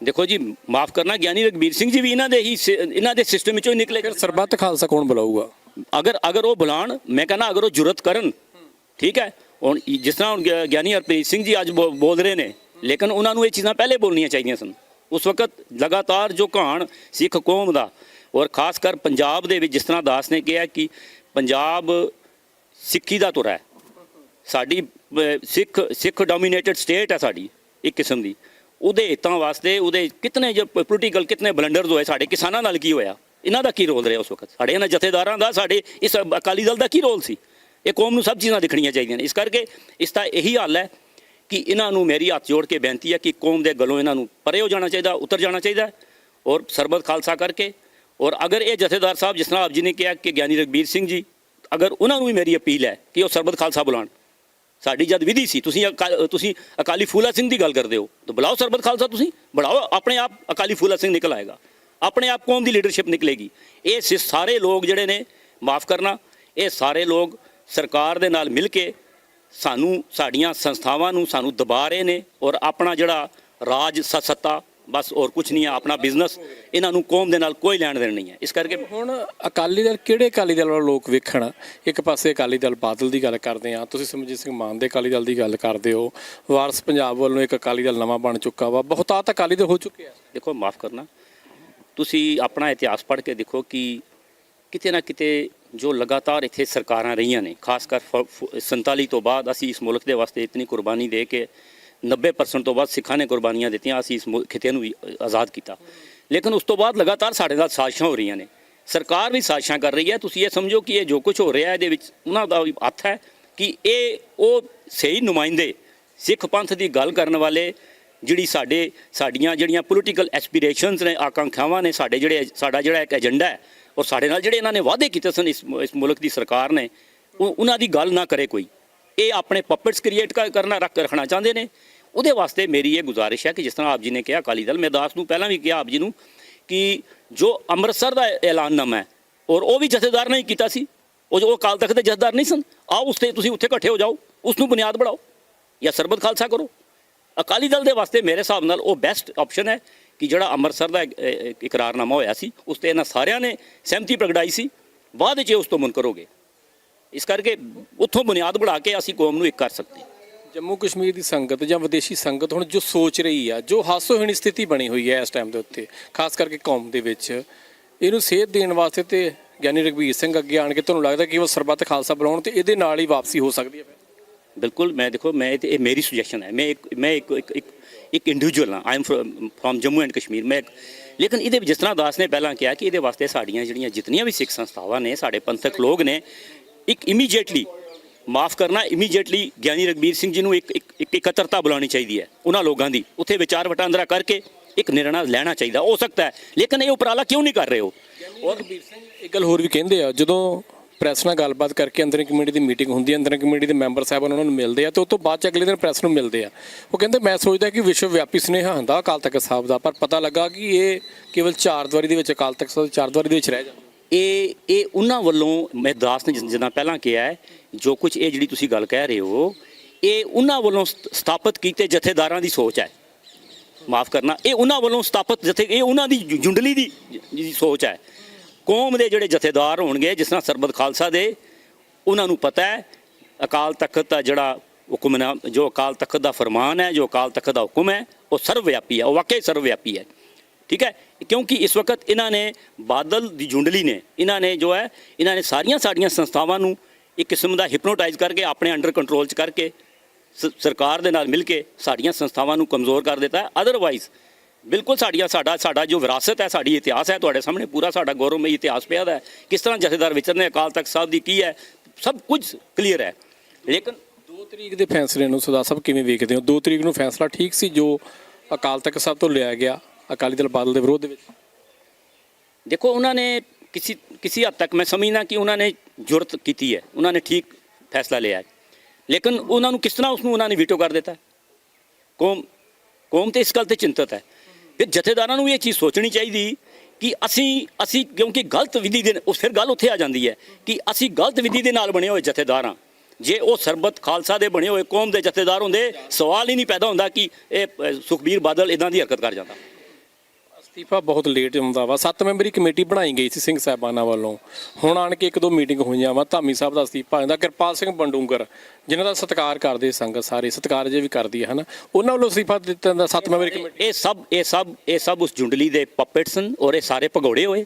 S1: ਦੇਖੋ ਜੀ ਮਾਫ ਕਰਨਾ ਗਿਆਨੀ ਰਗਬੀਰ ਸਿੰਘ ਜੀ ਵੀ ਇਹਨਾਂ ਦੇ ਹੀ ਇਹਨਾਂ ਦੇ ਸਿਸਟਮ ਵਿੱਚੋਂ ਹੀ ਨਿਕਲੇ।
S2: ਸਰਬੱਤ ਖਾਲਸਾ ਕੌਣ ਬੁਲਾਊਗਾ?
S1: ਅਗਰ ਅਗਰ ਉਹ ਬੁਲਾਣ ਮੈਂ ਕਹਿੰਦਾ ਅਗਰ ਉਹ ਜੁਰਤ ਕਰਨ ਠੀਕ ਹੈ? ਹੁਣ ਜਿਸ ਤਰ੍ਹਾਂ ਗਿਆਨੀ ਹਰਪ੍ਰੀਤ ਸਿੰਘ ਜੀ ਅੱਜ ਬੋਲ ਰਹੇ ਨੇ ਲੇਕਿਨ ਉਹਨਾਂ ਨੂੰ ਇਹ ਚੀਜ਼ਾਂ ਪਹਿਲੇ ਬੋਲਣੀਆਂ ਚਾਹੀਦੀਆਂ ਸਨ। ਉਸ ਵਕਤ ਲਗਾਤਾਰ ਜੋ ਕਹਾਣ ਸਿੱਖ ਕੌਮ ਦਾ ਔਰ ਖਾਸ ਕਰ ਪੰਜਾਬ ਦੇ ਵਿੱਚ ਜਿਸ ਤਰ੍ਹਾਂ ਦਾਸ ਨੇ ਕਿਹਾ ਕਿ ਪੰਜਾਬ ਸਿੱਖੀ ਦਾ ਤੁਰਾ ਹੈ। ਸਾਡੀ ਸਿੱਖ ਸਿੱਖ ਡੋਮੀਨੇਟਡ ਸਟੇਟ ਹੈ ਸਾਡੀ ਇੱਕ ਕਿਸਮ ਦੀ। ਉਹਦੇ ਹਿੱਤਾਂ ਵਾਸਤੇ ਉਹਦੇ ਕਿਤਨੇ ਜੋ ਪੋਲੀਟੀਕਲ ਕਿਤਨੇ ਬਲੰਡਰਸ ਹੋਏ ਸਾਡੇ, ਕਿਸਾਨਾਂ ਨਾਲ ਕੀ ਹੋਇਆ? ਇਹਨਾਂ ਦਾ ਕੀ ਰੋਲ ਰਿਹਾ ਉਸ ਵਕਤ? ਸਾਡੇ ਇਹਨਾਂ ਜਥੇਦਾਰਾਂ ਦਾ, ਸਾਡੇ ਇਸ ਅਕਾਲੀ ਦਲ ਦਾ ਕੀ ਰੋਲ ਸੀ? ਇਹ ਕੌਮ ਨੂੰ ਸਭ ਚੀਜ਼ਾਂ ਦਿਖਣੀਆਂ ਚਾਹੀਦੀਆਂ ਨੇ। ਇਸ ਕਰਕੇ ਇਸ ਦਾ ਇਹੀ ਹੱਲ ਹੈ ਕਿ ਇਹਨਾਂ ਨੂੰ ਮੇਰੀ ਹੱਥ ਜੋੜ ਕੇ ਬੇਨਤੀ ਹੈ ਕਿ ਕੌਮ ਦੇ ਗਲੋਂ ਇਹਨਾਂ ਨੂੰ ਪਰੇ ਹੋ ਜਾਣਾ ਚਾਹੀਦਾ, ਉਤਰ ਜਾਣਾ ਚਾਹੀਦਾ ਔਰ ਸਰਬਤ ਖਾਲਸਾ ਕਰਕੇ ਔਰ ਅਗਰ ਇਹ ਜਥੇਦਾਰ ਸਾਹਿਬ ਜਿਸ ਤਰ੍ਹਾਂ ਆਪ ਜੀ ਨੇ ਕਿਹਾ ਕਿ ਗਿਆਨੀ ਰਗਬੀਰ ਸਿੰਘ ਜੀ, ਅਗਰ ਉਹਨਾਂ ਨੂੰ ਵੀ ਮੇਰੀ ਅਪੀਲ ਹੈ ਕਿ ਉਹ ਸਰਬਤ ਖਾਲਸਾ ਬੁਲਾਣ ਸਾਡੀ ਜਦ ਵਿਧੀ ਸੀ, ਤੁਸੀਂ ਅਕਾ- ਤੁਸੀਂ ਅਕਾਲੀ ਫੂਲਾ ਸਿੰਘ ਦੀ ਗੱਲ ਕਰਦੇ ਹੋ, ਤਾਂ ਬੁਲਾਓ ਸਰਬਤ ਖਾਲਸਾ ਤੁਸੀਂ, ਬੁਲਾਓ, ਆਪਣੇ ਆਪ ਅਕਾਲੀ ਫੂਲਾ ਸਿੰਘ ਨਿਕਲ ਆਏਗਾ, ਆਪਣੇ ਆਪ ਕੌਮ ਦੀ ਲੀਡਰਸ਼ਿਪ ਨਿਕਲੇਗੀ। ਇਹ ਸਾਰੇ ਲੋਕ ਜਿਹੜੇ ਨੇ, ਮਾਫ ਕਰਨਾ, ਇਹ ਸਾਰੇ ਲੋਕ ਸਰਕਾਰ ਦੇ ਨਾਲ ਮਿਲ ਕੇ ਸਾਨੂੰ ਸਾਡੀਆਂ ਸੰਸਥਾਵਾਂ ਨੂੰ ਸਾਨੂੰ ਦਬਾ ਰਹੇ ਨੇ ਔਰ ਆਪਣਾ ਜਿਹੜਾ ਰਾਜ ਸੱਤਾ ਬਸ ਹੋਰ ਕੁਝ ਨਹੀਂ ਹੈ ਆਪਣਾ ਬਿਜ਼ਨਸ ਇਹਨਾਂ ਨੂੰ ਕੌਮ ਦੇ ਨਾਲ ਕੋਈ ਲੈਣ ਦੇਣ ਨਹੀਂ ਹੈ। ਇਸ ਕਰਕੇ
S2: ਹੁਣ ਅਕਾਲੀ ਦਲ ਕਿਹੜੇ ਅਕਾਲੀ ਦਲ ਵਾਲੇ ਲੋਕ ਵੇਖਣ? ਇੱਕ ਪਾਸੇ ਅਕਾਲੀ ਦਲ ਬਾਦਲ ਦੀ ਗੱਲ ਕਰਦੇ ਆ ਤੁਸੀਂ ਸਿਮਰਜੀਤ ਸਿੰਘ ਮਾਨ ਦੇ ਅਕਾਲੀ ਦਲ ਦੀ ਗੱਲ ਕਰਦੇ ਹੋ। ਵਾਰਸ ਪੰਜਾਬ ਵੱਲੋਂ ਇੱਕ ਅਕਾਲੀ ਦਲ ਨਵਾਂ ਬਣ ਚੁੱਕਾ ਵਾ। ਬਹੁਤਾਤ ਅਕਾਲੀ ਦਲ ਹੋ ਚੁੱਕੇ ਆ।
S1: ਦੇਖੋ ਮਾਫ ਕਰਨਾ। ਤੁਸੀਂ ਆਪਣਾ ਇਤਿਹਾਸ ਪੜ੍ਹ ਕੇ ਦੇਖੋ ਕਿ ਕਿਤੇ ਨਾ ਕਿਤੇ ਜੋ ਲਗਾਤਾਰ ਇੱਥੇ ਸਰਕਾਰਾਂ ਰਹੀਆਂ ਨੇ, ਖਾਸ ਕਰ 47 ਤੋਂ ਬਾਅਦ ਅਸੀਂ ਇਸ ਮੁਲਕ ਦੇ ਵਾਸਤੇ ਇਤਨੀ ਕੁਰਬਾਨੀ ਦੇ ਕੇ 90% ਤੋਂ ਬਾਅਦ ਸਿੱਖਾਂ ਨੇ ਕੁਰਬਾਨੀਆਂ ਦਿੱਤੀਆਂ, ਅਸੀਂ ਇਸ ਮੁਲ- ਖਿੱਤੇ ਨੂੰ ਵੀ ਆਜ਼ਾਦ ਕੀਤਾ। ਲੇਕਿਨ ਉਸ ਤੋਂ ਬਾਅਦ ਲਗਾਤਾਰ ਸਾਡੇ ਨਾਲ ਸਾਜ਼ਿਸ਼ਾਂ ਹੋ ਰਹੀਆਂ ਨੇ। ਸਰਕਾਰ ਵੀ ਸਾਜ਼ਿਸ਼ਾਂ ਕਰ ਰਹੀ ਹੈ, ਤੁਸੀਂ ਇਹ ਸਮਝੋ ਕਿ ਇਹ ਜੋ ਕੁਝ ਹੋ ਰਿਹਾ ਹੈ ਇਹਦੇ ਵਿੱਚ ਉਹਨਾਂ ਦਾ ਵੀ ਹੱਥ ਹੈ ਕਿ ਇਹ ਉਹ ਸਹੀ ਨੁਮਾਇੰਦੇ ਸਿੱਖ ਪੰਥ ਦੀ ਗੱਲ ਕਰਨ ਵਾਲੇ ਜਿਹੜੀ ਸਾਡੇ, ਸਾਡੀਆਂ ਜਿਹੜੀਆਂ ਪੋਲੀਟੀਕਲ ਐਸਪੀਰੇਸ਼ਨਸ ਨੇ, ਆਕਾਂਖਾਵਾਂ ਨੇ, ਸਾਡੇ ਜਿਹੜੇ, ਸਾਡਾ ਜਿਹੜਾ ਇੱਕ ਏਜੰਡਾ ਹੈ ਔਰ ਸਾਡੇ ਨਾਲ ਜਿਹੜੇ ਇਹਨਾਂ ਨੇ ਵਾਅਦੇ ਕੀਤੇ ਸਨ ਇਸ ਇਸ ਮੁਲਕ ਦੀ ਸਰਕਾਰ ਨੇ, ਉਹ ਉਹਨਾਂ ਦੀ ਗੱਲ ਨਾ ਕਰੇ ਕੋਈ। ਇਹ ਆਪਣੇ ਪਪਟਸ ਕ੍ਰੀਏਟ ਕਰਨਾ, ਰੱਖ, ਰੱਖਣਾ ਚਾਹੁੰਦੇ ਨੇ। ਉਹਦੇ ਵਾਸਤੇ ਮੇਰੀ ਇਹ ਗੁਜ਼ਾਰਿਸ਼ ਹੈ ਕਿ ਜਿਸ ਤਰ੍ਹਾਂ ਆਪ ਜੀ ਨੇ ਕਿਹਾ, ਅਕਾਲੀ ਦਲ, ਮੈਂ ਦਾਸ ਨੂੰ ਪਹਿਲਾਂ ਵੀ ਕਿਹਾ ਆਪ ਜੀ ਨੂੰ, ਕਿ ਜੋ ਅੰਮ੍ਰਿਤਸਰ ਦਾ ਐਲਾਨਨਾਮਾ ਹੈ, ਔਰ ਉਹ ਵੀ ਜਥੇਦਾਰ ਨੇ ਹੀ ਕੀਤਾ ਸੀ, ਉਹ ਜੋ ਅਕਾਲ ਤਖਤ ਦੇ ਜਥੇਦਾਰ ਨਹੀਂ ਸਨ, ਆਓ ਉਸ ਤੇ ਤੁਸੀਂ ਉੱਥੇ ਇਕੱਠੇ ਹੋ ਜਾਓ, ਉਸ ਨੂੰ ਬੁਨਿਆਦ ਬਣਾਓ, ਜਾਂ ਸਰਬਤ ਖਾਲਸਾ ਕਰੋ। ਅਕਾਲੀ ਦਲ ਦੇ ਵਾਸਤੇ ਮੇਰੇ ਹਿਸਾਬ ਨਾਲ ਉਹ ਬੈਸਟ ਆਪਸ਼ਨ ਹੈ ਕਿ ਜਿਹੜਾ ਅੰਮ੍ਰਿਤਸਰ ਦਾ ਇਕਰਾਰਨਾਮਾ ਹੋਇਆ ਸੀ, ਉਸ ਤੇ ਇਹਨਾਂ ਸਾਰਿਆਂ ਨੇ ਸਹਿਮਤੀ ਪ੍ਰਗਟਾਈ ਸੀ, ਬਾਅਦ ਵਿੱਚ ਉਸ ਤੋਂ ਮੁਨਕਰ ਹੋ ਗਏ। ਇਸ ਕਰਕੇ ਉੱਥੋਂ ਬੁਨਿਆਦ ਬਣਾ ਕੇ ਅਸੀਂ ਕੌਮ ਨੂੰ ਇੱਕ ਕਰ ਸਕਦੇ ਹਾਂ।
S2: ਜੰਮੂ ਕਸ਼ਮੀਰ ਦੀ ਸੰਗਤ ਜਾਂ ਵਿਦੇਸ਼ੀ ਸੰਗਤ ਹੁਣ ਜੋ ਸੋਚ ਰਹੀ ਆ, ਜੋ ਹਾਸੋਹੀਣੀ ਸਥਿਤੀ ਬਣੀ ਹੋਈ ਹੈ ਇਸ ਟਾਈਮ ਦੇ ਉੱਤੇ, ਖਾਸ ਕਰਕੇ ਕੌਮ ਦੇ ਵਿੱਚ, ਇਹਨੂੰ ਸੇਧ ਦੇਣ ਵਾਸਤੇ ਤੇ ਗਿਆਨੀ ਰਘਬੀਰ ਸਿੰਘ ਅੱਗੇ ਆਣ ਕੇ ਤੁਹਾਨੂੰ ਲੱਗਦਾ ਕਿ ਉਹ ਸਰਬੱਤ ਖਾਲਸਾ ਬੁਲਾਉਣ ਤੇ ਇਹਦੇ ਨਾਲ ਹੀ ਵਾਪਸੀ ਹੋ ਸਕਦੀ ਹੈ
S1: ਬਿਲਕੁਲ, ਮੈਂ ਦੇਖੋ, ਮੈਂ ਇਹ ਤੇ, ਇਹ ਮੇਰੀ ਸੁਜੈਸ਼ਨ ਹੈ। ਮੈਂ ਇੱਕ ਮੈਂ ਇੱਕ ਇੱਕ ਇੱਕ ਇੱਕ ਇੰਡੀਵਿਜੂਅਲ ਹਾਂ। I am firm Jammu and Kashmir ਮੈਂ ਇੱਕ- ਲੇਕਿਨ ਇਹਦੇ ਜਿਸ ਤਰ੍ਹਾਂ ਦਾਸ ਨੇ ਪਹਿਲਾਂ ਕਿਹਾ ਕਿ ਇਹਦੇ ਵਾਸਤੇ ਸਾਡੀਆਂ ਜਿਹੜੀਆਂ ਜਿਤਨੀਆਂ ਵੀ ਸਿੱਖ ਸੰਸਥਾਵਾਂ ਨੇ, ਸਾਡੇ ਪੰਥਕ ਲੋਕ ਨੇ, ਇੱਕ ਇਮੀਡੀਏਟਲੀ ਮਾਫ ਕਰਨਾ ਇਮੀਡੀਏਟਲੀ ਗਿਆਨੀ ਰਗਬੀਰ ਸਿੰਘ ਜੀ ਨੂੰ ਇੱਕ ਇੱਕ ਇਕੱਤਰਤਾ ਬੁਲਾਉਣੀ ਚਾਹੀਦੀ ਹੈ ਉਹਨਾਂ ਲੋਕਾਂ ਦੀ। ਉੱਥੇ ਵਿਚਾਰ ਵਟਾਂਦਰਾ ਕਰਕੇ ਇੱਕ ਨਿਰਣਾ ਲੈਣਾ ਚਾਹੀਦਾ। ਹੋ ਸਕਦਾ ਹੈ। ਲੇਕਿਨ ਇਹ ਉਪਰਾਲਾ ਕਿਉਂ ਨਹੀਂ ਕਰ ਰਹੇ ਹੋ?
S2: ਔਰ ਰਘਬੀਰ ਸਿੰਘ, ਇੱਕ ਗੱਲ ਹੋਰ ਵੀ ਕਹਿੰਦੇ ਆ, ਜਦੋਂ ਪ੍ਰੈਸ ਨਾਲ ਗੱਲਬਾਤ ਕਰਕੇ ਅੰਦਰੀ ਕਮੇਟੀ ਦੀ ਮੀਟਿੰਗ ਹੁੰਦੀ ਹੈ, ਅੰਦਰੀ ਕਮੇਟੀ ਦੇ ਮੈਂਬਰ ਸਾਹਿਬਾਨ ਉਹਨਾਂ ਨੂੰ ਮਿਲਦੇ ਆ ਤੇ ਉਸ ਤੋਂ ਬਾਅਦ ਚ ਅਗਲੇ ਦਿਨ ਪ੍ਰੈਸ ਨੂੰ ਮਿਲਦੇ ਆ। ਉਹ ਕਹਿੰਦੇ, ਮੈਂ ਸੋਚਦਾ ਕਿ ਵਿਸ਼ਵ ਵਿਆਪੀ ਸੁਨੇਹਾ ਹੁੰਦਾ ਅਕਾਲ ਤਖਤ ਸਾਹਿਬ ਦਾ, ਪਰ ਪਤਾ ਲੱਗਾ ਕਿ ਇਹ ਕੇਵਲ ਚਾਰ ਦੀਵਾਰੀ ਦੇ ਵਿੱਚ ਅਕਾਲ ਤਖਤ ਸਾਹਿਬ ਚਾਰ ਦੀਵਾਰੀ ਦੇ ਵਿੱਚ ਰਹਿ ਜਾਂਦਾ
S1: ਇਹ ਇਹ ਉਹਨਾਂ ਵੱਲੋਂ ਮੈਂ ਦਾਸ ਨੇ ਜਿ- ਜਿੱਦਾਂ ਪਹਿਲਾਂ ਕਿਹਾ ਹੈ, ਜੋ ਕੁਝ ਇਹ ਜਿਹੜੀ ਤੁਸੀਂ ਗੱਲ ਕਹਿ ਰਹੇ ਹੋ, ਇਹ ਉਹਨਾਂ ਵੱਲੋਂ ਸਥ- ਸਥਾਪਿਤ ਕੀਤੇ ਜਥੇਦਾਰਾਂ ਦੀ ਸੋਚ ਹੈ। ਮਾਫ ਕਰਨਾ, ਇਹ ਉਹਨਾਂ ਵੱਲੋਂ ਸਥਾਪਿਤ ਜਥੇ ਇਹ ਉਹਨਾਂ ਦੀ ਜੁੰਡਲੀ ਦੀ ਜਿਹਦੀ ਸੋਚ ਹੈ। ਕੌਮ ਦੇ ਜਿਹੜੇ ਜਥੇਦਾਰ ਹੋਣਗੇ, ਜਿਸ ਤਰ੍ਹਾਂ ਸਰਬਤ ਖਾਲਸਾ ਦੇ, ਉਹਨਾਂ ਨੂੰ ਪਤਾ ਹੈ, ਅਕਾਲ ਤਖਤ ਦਾ ਜਿਹੜਾ ਹੁਕਮਨਾਮ ਜੋ ਅਕਾਲ ਤਖਤ ਦਾ ਫਰਮਾਨ ਹੈ, ਜੋ ਅਕਾਲ ਤਖਤ ਦਾ ਹੁਕਮ ਹੈ, ਉਹ ਸਰਵ ਵਿਆਪੀ ਹੈ, ਉਹ ਵਾਕਈ ਸਰਵਵਿਆਪੀ ਹੈ। ਠੀਕ ਹੈ? ਕਿਉਂਕਿ ਇਸ ਵਕਤ ਇਹਨਾਂ ਨੇ ਬਾਦਲ ਦੀ ਜੁੰਡਲੀ ਨੇ, ਇਹਨਾਂ ਨੇ ਜੋ ਹੈ, ਇਹਨਾਂ ਨੇ ਸਾਰੀਆਂ ਸਾਡੀਆਂ ਸੰਸਥਾਵਾਂ ਨੂੰ ਇੱਕ ਕਿਸਮ ਦਾ ਹਿਪਨੋਟਾਈਜ਼ ਕਰਕੇ, ਆਪਣੇ ਅੰਡਰ ਕੰਟਰੋਲ 'ਚ ਕਰਕੇ, ਸ- ਸਰਕਾਰ ਦੇ ਨਾਲ ਮਿਲ ਕੇ ਸਾਡੀਆਂ ਸੰਸਥਾਵਾਂ ਨੂੰ ਕਮਜ਼ੋਰ ਕਰ ਦਿੱਤਾ। ਹੈ ਅਦਰਵਾਈਜ਼ ਬਿਲਕੁਲ ਸਾਡੀਆਂ ਸਾਡਾ ਸਾਡਾ ਜੋ ਵਿਰਾਸਤ ਹੈ ਸਾਡੀ ਇਤਿਹਾਸ ਹੈ ਤੁਹਾਡੇ ਸਾਹਮਣੇ ਪੂਰਾ ਸਾਡਾ ਗੌਰਵਮਈ ਇਤਿਹਾਸ ਪਿਆ ਹੈ। ਕਿਸ ਤਰ੍ਹਾਂ ਜਥੇਦਾਰ ਵਿਚਰਨੇ ਅਕਾਲ ਤਖਤ ਸਾਹਿਬ ਦੀ ਕੀ ਹੈ ਸਭ ਕੁਝ ਕਲੀਅਰ ਹੈ। ਲੇਕਿਨ
S2: 2 ਤਰੀਕ ਦੇ ਫੈਸਲੇ ਨੂੰ ਸਦਾ ਸਾਹਿਬ ਕਿਵੇਂ ਵੇਖਦੇ ਹੋ? 2 ਤਰੀਕ ਨੂੰ ਫੈਸਲਾ ਠੀਕ ਸੀ ਜੋ ਅਕਾਲ ਤਖਤ ਸਾਹਿਬ ਤੋਂ ਲਿਆ ਗਿਆ ਅਕਾਲੀ ਦਲ ਬਾਦਲ ਦੇ ਵਿਰੋਧ ਦੇ ਵਿੱਚ?
S1: ਦੇਖੋ ਉਹਨਾਂ ਨੇ ਕਿਸੇ ਕਿਸੇ ਹੱਦ ਤੱਕ ਮੈਂ ਸਮਝਦਾ ਕਿ ਉਹਨਾਂ ਨੇ ਜੁਰਤ ਕੀਤੀ ਹੈ। ਉਹਨਾਂ ਨੇ ਠੀਕ ਫੈਸਲਾ ਲਿਆ ਹੈ। ਲੇਕਿਨ ਉਹਨਾਂ ਨੂੰ ਕਿਸ ਤਰ੍ਹਾਂ ਉਸ ਨੂੰ ਉਹਨਾਂ ਨੇ ਵੀਟੋ ਕਰ ਦਿੱਤਾ? ਕੌਮ ਕੌਮ ਤੇ ਇਸ ਗੱਲ ਤੇ ਚਿੰਤਤ ਹੈ। ਫਿਰ ਜਥੇਦਾਰਾਂ ਨੂੰ ਇਹ ਚੀਜ਼ ਸੋਚਣੀ ਚਾਹੀਦੀ ਕਿ ਅਸੀਂ ਅਸੀਂ ਕਿਉਂਕਿ ਗਲਤ ਵਿਧੀ ਦੇ ਉਹ ਫਿਰ ਗੱਲ ਉੱਥੇ ਆ ਜਾਂਦੀ ਹੈ ਕਿ ਅਸੀਂ ਗਲਤ ਵਿਧੀ ਦੇ ਨਾਲ ਬਣੇ ਹੋਏ ਜਥੇਦਾਰ ਹਾਂ। ਜੇ ਉਹ ਸਰਬਤ ਖਾਲਸਾ ਦੇ ਬਣੇ ਹੋਏ ਕੌਮ ਦੇ ਜਥੇਦਾਰ ਹੁੰਦੇ, ਸਵਾਲ ਹੀ ਨਹੀਂ ਪੈਦਾ ਹੁੰਦਾ ਕਿ ਇਹ ਸੁਖਬੀਰ ਬਾਦਲ ਇਦਾਂ ਦੀ ਹਰਕਤ ਕਰ ਜਾਂਦਾ।
S2: ਅਸਤੀਫਾ ਬਹੁਤ ਲੇਟ ਆਉਂਦਾ ਵਾ। ਸੱਤ ਮੈਂਬਰੀ ਕਮੇਟੀ ਬਣਾਈ ਗਈ ਸੀ ਸਿੰਘ ਸਾਹਿਬਾਨਾਂ ਵੱਲੋਂ। ਹੁਣ ਆਣ ਕੇ ਇੱਕ ਦੋ ਮੀਟਿੰਗ ਹੋਈਆਂ ਵਾ ਧਾਮੀ ਸਾਹਿਬ ਦਾ ਅਸਤੀਫਾ ਜਾਂਦਾ ਕਿਰਪਾਲ ਸਿੰਘ ਬੰਡੂੰਗਰ ਜਿਨ੍ਹਾਂ ਦਾ ਸਤਿਕਾਰ ਕਰਦੇ ਸੰਗਤ ਸਾਰੇ ਸਤਿਕਾਰ ਜੇ ਵੀ ਕਰਦੀ ਹੈ ਹਨਾ? ਉਹਨਾਂ ਵੱਲੋਂ ਅਸਤੀਫਾ ਦਿੱਤਾ ਜਾਂਦਾ ਸੱਤ ਮੈਂਬਰੀ ਕਮੇਟੀ
S1: ਇਹ ਸਭ ਇਹ ਸਭ ਇਹ ਸਭ ਉਸ ਜੁੰਡਲੀ ਦੇ ਪਪੇਟਸ ਹਨ ਔਰ ਇਹ ਸਾਰੇ ਭਗੌੜੇ ਹੋਏ।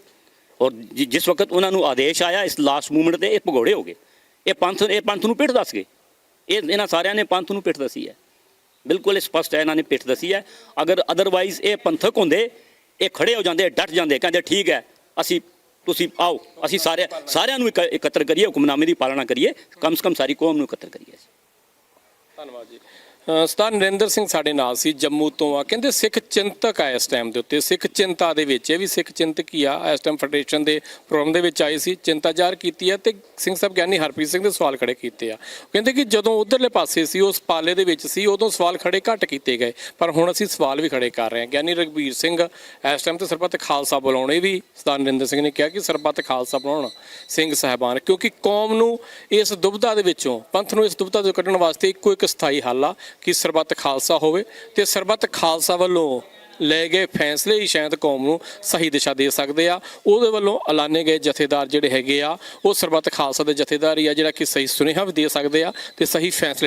S1: ਔਰ ਜਿਸ ਵਕਤ ਉਹਨਾਂ ਨੂੰ ਆਦੇਸ਼ ਆਇਆ ਇਸ ਲਾਸਟ ਮੂਮੈਂਟ ਤੇ ਇਹ ਭਗੌੜੇ ਹੋ ਗਏ। ਇਹ ਪੰਥ ਇਹ ਪੰਥ ਨੂੰ ਪਿੱਠ ਦੱਸ ਗਏ। ਇਹ ਇਹਨਾਂ ਸਾਰਿਆਂ ਨੇ ਪੰਥ ਨੂੰ ਪਿੱਠ ਦਸੀ ਹੈ। ਬਿਲਕੁਲ ਇਹ ਸਪਸ਼ਟ ਹੈ ਇਹਨਾਂ ਨੇ ਪਿੱਠ ਦਸੀ ਹੈ। ਅਗਰ ਅਦਰਵਾਈਜ਼ ਇਹ ਪੰਥਕ ਹੁੰਦੇ ਇਹ ਖੜੇ ਹੋ ਜਾਂਦੇ, ਡਟ ਜਾਂਦੇ, ਕਹਿੰਦੇ ਠੀਕ ਹੈ, ਅਸੀਂ, ਤੁਸੀਂ ਆਓ, ਅਸੀਂ ਸਾਰੇ, ਸਾਰਿਆਂ ਨੂੰ ਇਕ- ਇਕੱਤਰ ਕਰੀਏ, ਹੁਕਮਨਾਮੇ ਦੀ ਪਾਲਣਾ ਕਰੀਏ, ਕਮ ਸੇ ਕਮ ਸਾਰੀ ਕੌਮ ਨੂੰ ਇਕੱਤਰ ਕਰੀਏ
S2: ਧੰਨਵਾਦ ਜੀ। ਸਰਦਾਰ ਨਰਿੰਦਰ ਸਿੰਘ ਸਾਡੇ ਨਾਲ ਸੀ ਜੰਮੂ ਤੋਂ ਆ। ਕਹਿੰਦੇ ਸਿੱਖ ਚਿੰਤਕ ਆ ਇਸ ਟਾਈਮ ਦੇ ਉੱਤੇ। ਸਿੱਖ ਚਿੰਤਾ ਦੇ ਵਿੱਚ, ਇਹ ਵੀ ਸਿੱਖ ਚਿੰਤਕ ਹੀ ਆ। ਇਸ ਟਾਈਮ ਫੈਡਰੇਸ਼ਨ ਦੇ ਪ੍ਰੋਗਰਾਮ ਦੇ ਵਿੱਚ ਆਏ ਸੀ, ਚਿੰਤਾ ਜ਼ਾਹਰ ਕੀਤੀ ਹੈ ਤੇ ਸਿੰਘ ਸਾਹਿਬ ਗਿਆਨੀ ਹਰਪ੍ਰੀਤ ਸਿੰਘ ਦੇ ਸਵਾਲ ਖੜੇ ਕੀਤੇ ਆ। ਕਹਿੰਦੇ ਕਿ ਜਦੋਂ ਉਧਰਲੇ ਪਾਸੇ ਸੀ, ਉਸ ਪਾਲੇ ਦੇ ਵਿੱਚ ਸੀ, ਉਦੋਂ ਸਵਾਲ ਖੜੇ ਘੱਟ ਕੀਤੇ ਗਏ। ਪਰ ਹੁਣ ਅਸੀਂ ਸਵਾਲ ਵੀ ਖੜੇ ਕਰ ਰਹੇ ਹਾਂ। ਗਿਆਨੀ ਰਗਬੀਰ ਸਿੰਘ, ਇਸ ਟਾਈਮ ਤੇ ਸਰਬੱਤ ਖਾਲਸਾ ਬੁਲਾਉਣੇ ਵੀ ਸਰਦਾਰ ਨਰਿੰਦਰ ਸਿੰਘ ਨੇ ਕਿਹਾ ਕਿ ਸਰਬੱਤ ਖਾਲਸਾ ਬੁਲਾਉਣ ਸਿੰਘ ਸਾਹਿਬਾਨ, ਕਿਉਂਕਿ ਕੌਮ ਨੂੰ ਇਸ ਦੁਬਧਾ ਦੇ ਵਿੱਚੋਂ, ਪੰਥ ਨੂੰ ਇਸ ਦੁਬਧਾ ਤੋਂ ਕੱਢਣ ਵਾਸਤੇ ਇੱਕੋ ਇੱਕ ਸਥਾਈ ਹੱਲ ਆ। ਕਿ ਸਰਬੱਤ ਖਾਲਸਾ ਹੋਵੇ ਤੇ ਸਰਬੱਤ ਖਾਲਸਾ ਵੱਲੋਂ ਲਏ ਗਏ ਫੈਸਲੇ ਹੀ ਸ਼ਾਇਦ ਕੌਮ ਨੂੰ ਸਹੀ ਦਿਸ਼ਾ ਦੇ ਸਕਦੇ ਆ। ਉਹਦੇ ਵੱਲੋਂ ਐਲਾਨੇ ਗਏ ਜਥੇਦਾਰ ਜਿਹੜੇ ਹੈਗੇ ਆ, ਉਹ ਸਰਬੱਤ ਖਾਲਸਾ ਦੇ ਜਥੇਦਾਰ ਹੀ ਆ ਜਿਹੜਾ ਕਿ ਸਹੀ ਸੁਨੇਹਾ ਵੀ ਦੇ ਸਕਦੇ ਆ ਤੇ ਸਹੀ ਫੈਸਲੇ